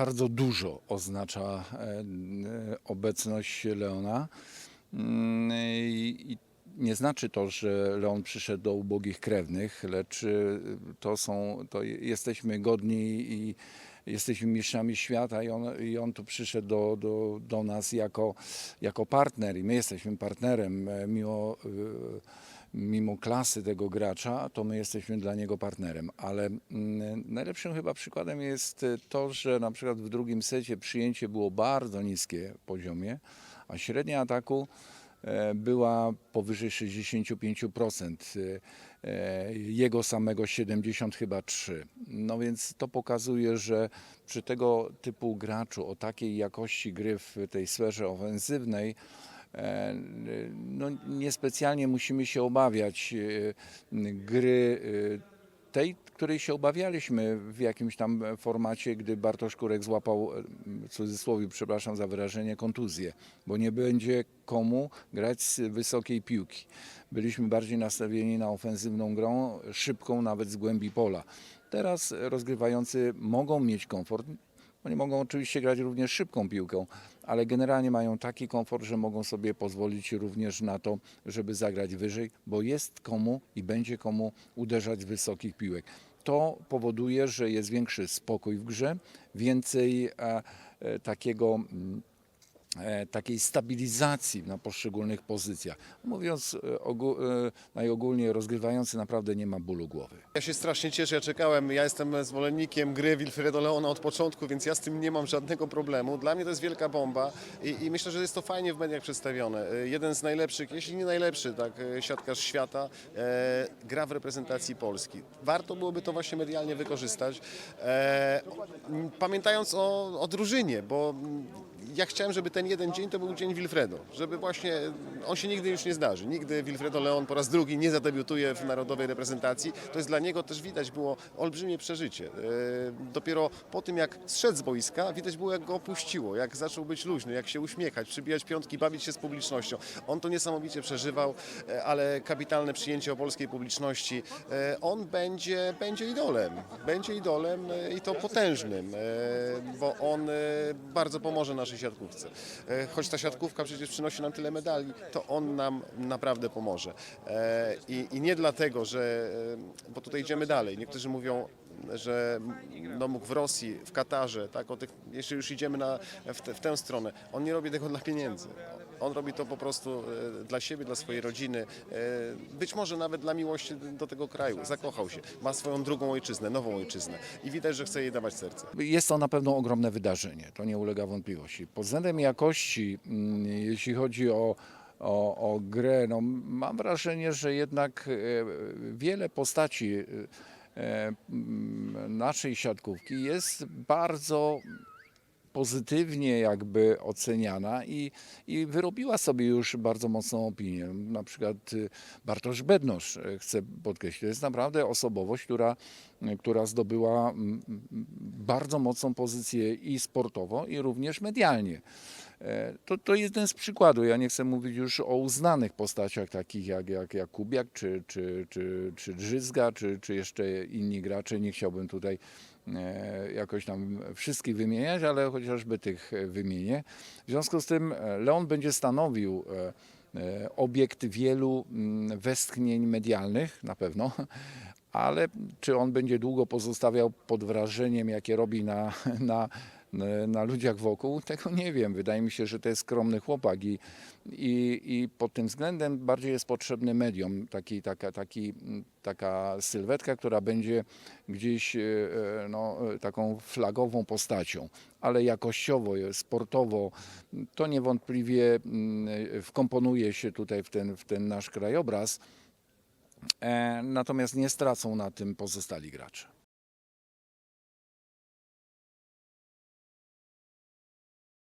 bardzo dużo oznacza e, e, obecność Leona. Mm, I nie znaczy to, że Leon przyszedł do ubogich krewnych, lecz y, to są, to je- jesteśmy godni i jesteśmy mistrzami świata i on, i on tu przyszedł do, do, do nas jako, jako partner i my jesteśmy partnerem e, mimo, mimo klasy tego gracza, to my jesteśmy dla niego partnerem. Ale mm, najlepszym chyba przykładem jest y, to, że na przykład w drugim secie przyjęcie było bardzo niskie poziomie, a średnia ataku e, była powyżej 65%, e, e, jego samego 70 chyba 3. No więc to pokazuje, że przy tego typu graczu o takiej jakości gry w tej sferze ofensywnej e, no niespecjalnie musimy się obawiać e, gry e, tej, której się obawialiśmy w jakimś tam formacie, gdy Bartosz Kurek złapał, e, w cudzysłowie, przepraszam za wyrażenie, kontuzję, bo nie będzie komu grać z wysokiej piłki. Byliśmy bardziej nastawieni na ofensywną grą, szybką nawet z głębi pola. Teraz rozgrywający mogą mieć komfort, oni mogą oczywiście grać również szybką piłką, ale generalnie mają taki komfort, że mogą sobie pozwolić również na to, żeby zagrać wyżej, bo jest komu i będzie komu uderzać wysokich piłek. To powoduje, że jest większy spokój w grze, więcej e, e, takiego. E, takiej stabilizacji na poszczególnych pozycjach. Mówiąc e, e, najogólniej, rozgrywający naprawdę nie ma bólu głowy. Ja się strasznie cieszę, ja czekałem, ja jestem zwolennikiem gry Wilfredo Leona od początku, więc ja z tym nie mam żadnego problemu. Dla mnie to jest wielka bomba i, i myślę, że jest to fajnie w mediach przedstawione. Jeden z najlepszych, jeśli nie najlepszy, tak, siatkarz świata e, gra w reprezentacji Polski. Warto byłoby to właśnie medialnie wykorzystać, e, pamiętając o, o drużynie, bo ja chciałem, żeby ten jeden dzień to był dzień Wilfredo, żeby właśnie, on się nigdy już nie zdarzy. Nigdy Wilfredo Leon po raz drugi nie zadebiutuje w narodowej reprezentacji. To jest dla niego też widać było olbrzymie przeżycie. E, Dopiero po tym, jak zszedł z boiska, widać było, jak go opuściło, jak zaczął być luźny, jak się uśmiechać, przybijać piątki, bawić się z publicznością. On to niesamowicie przeżywał, e, ale kapitalne przyjęcie o polskiej publiczności. E, On będzie, będzie idolem, będzie idolem i to potężnym, bo on bardzo pomoże naszej siatkówce. E, Choć ta siatkówka przecież przynosi nam tyle medali, to on nam naprawdę pomoże. E, I, i nie dlatego, że, e, bo tutaj idziemy dalej. Niektórzy mówią, że no mógł w Rosji, w Katarze, tak, o tych, jeśli już idziemy na, w, te, w tę stronę, on nie robi tego dla pieniędzy. On robi to po prostu e, dla siebie, dla swojej rodziny, e, być może nawet dla miłości do tego kraju. Zakochał się, ma swoją drugą ojczyznę, nową ojczyznę i widać, że chce jej dawać serce. Jest to na pewno ogromne wydarzenie, to nie ulega wątpliwości. Pod względem jakości, mm, jeśli chodzi o, o, o grę, no, mam wrażenie, że jednak e, wiele postaci naszej siatkówki jest bardzo pozytywnie jakby oceniana i, i wyrobiła sobie już bardzo mocną opinię. Na przykład y, Bartosz Bednosz, e, chcę podkreślić, to jest naprawdę osobowość, która, y, która zdobyła mm, mm, bardzo mocną pozycję i sportowo, i również medialnie. E, To, to jeden z przykładów. Ja nie chcę mówić już o uznanych postaciach takich jak, jak, jak Kubiak, czy, czy, czy, czy Drzyzga, czy, czy jeszcze inni gracze. Nie chciałbym tutaj e, jakoś tam wszystkich wymieniać, ale chociażby tych e, wymienię. W związku z tym Leon będzie stanowił obiekt wielu mm, westchnień medialnych na pewno, ale czy on będzie długo pozostawiał pod wrażeniem, jakie robi na, na, na ludziach wokół, tego nie wiem. Wydaje mi się, że to jest skromny chłopak i, i, i pod tym względem bardziej jest potrzebny medium, taki, taka, taki, taka sylwetka, która będzie gdzieś e, no, taką flagową postacią, ale jakościowo, sportowo to niewątpliwie mm, wkomponuje się tutaj w ten, w ten nasz krajobraz. E, Natomiast nie stracą na tym pozostali gracze.